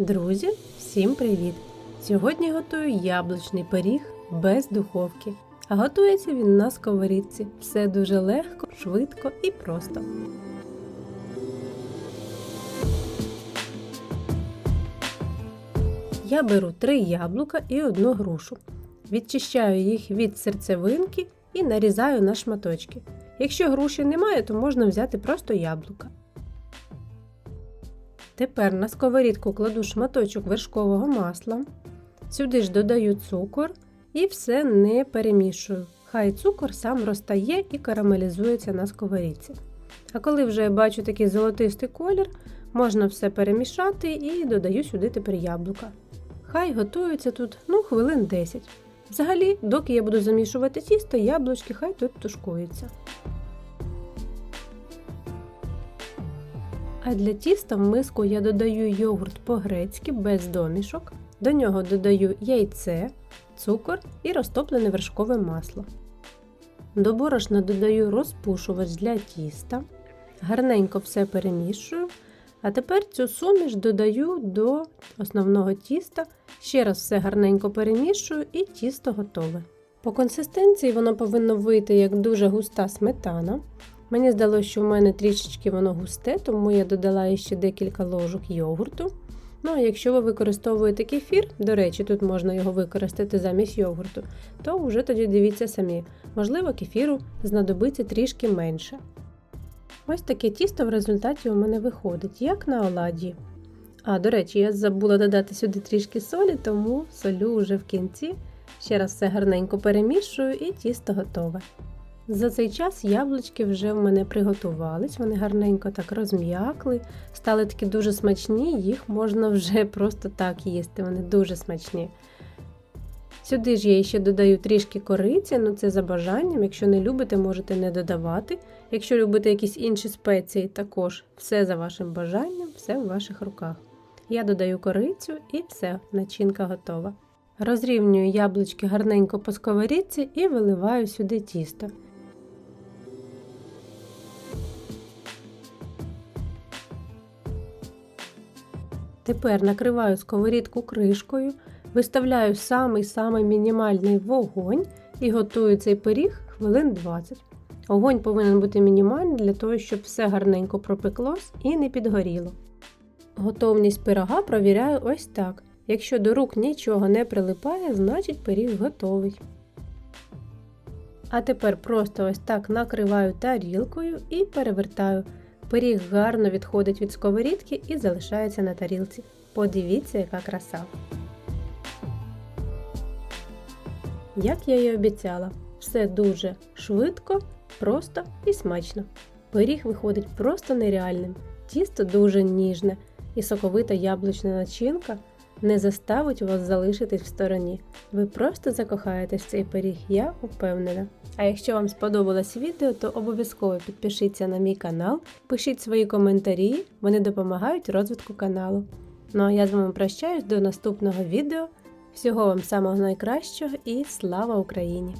Друзі, всім привіт! Сьогодні готую яблучний пиріг без духовки. А готується він на сковорідці. Все дуже легко, швидко і просто. Я беру три яблука і одну грушу. Відчищаю їх від серцевинки і нарізаю на шматочки. Якщо груші немає, то можна взяти просто яблука. Тепер на сковорідку кладу шматочок вершкового масла. Сюди ж додаю цукор і все не перемішую. Хай цукор сам розтає і карамелізується на сковорідці. А коли вже бачу такий золотистий колір, можна все перемішати і додаю сюди тепер яблука. Хай готується тут ну, хвилин 10. Взагалі, доки я буду замішувати тісто, яблучки хай тут тушкуються. А для тіста в миску я додаю йогурт по-грецьки без домішок. До нього додаю яйце, цукор і розтоплене вершкове масло. До борошна додаю розпушувач для тіста. Гарненько все перемішую. А тепер цю суміш додаю до основного тіста. Ще раз все гарненько перемішую і тісто готове. По консистенції воно повинно вийти як дуже густа сметана. Мені здалося, що в мене трішечки воно густе, тому я додала ще декілька ложок йогурту. Ну, а якщо ви використовуєте кефір, до речі, тут можна його використати замість йогурту, то вже тоді дивіться самі. Можливо, кефіру знадобиться трішки менше. Ось таке тісто в результаті у мене виходить, як на оладі. А, до речі, я забула додати сюди трішки солі, тому солю вже в кінці. Ще раз все гарненько перемішую і тісто готове. За цей час яблучки вже в мене приготувались, вони гарненько так розм'якли, стали такі дуже смачні, їх можна вже просто так їсти, вони дуже смачні. Сюди ж я ще додаю трішки кориці, ну це за бажанням. Якщо не любите, можете не додавати. Якщо любите якісь інші спеції, також все за вашим бажанням, все в ваших руках. Я додаю корицю і все, начинка готова. Розрівнюю яблучки гарненько по сковорідці і виливаю сюди тісто. Тепер накриваю сковорідку кришкою, виставляю самий-самий мінімальний вогонь і готую цей пиріг хвилин 20. Огонь повинен бути мінімальний для того, щоб все гарненько пропеклось і не підгоріло. Готовність пирога провіряю ось так. Якщо до рук нічого не прилипає, значить пиріг готовий. А тепер просто ось так накриваю тарілкою і перевертаю. Пиріг гарно відходить від сковорідки і залишається на тарілці. Подивіться, яка краса. Як я і обіцяла, все дуже швидко, просто і смачно. Пиріг виходить просто нереальним. Тісто дуже ніжне і соковита яблучна начинка не заставить вас залишитись в стороні. Ви просто закохаєтесь в цей пиріг, я впевнена. А якщо вам сподобалось відео, то обов'язково підпишіться на мій канал, пишіть свої коментарі, вони допомагають розвитку каналу. Ну а я з вами прощаюсь до наступного відео. Всього вам самого найкращого і слава Україні!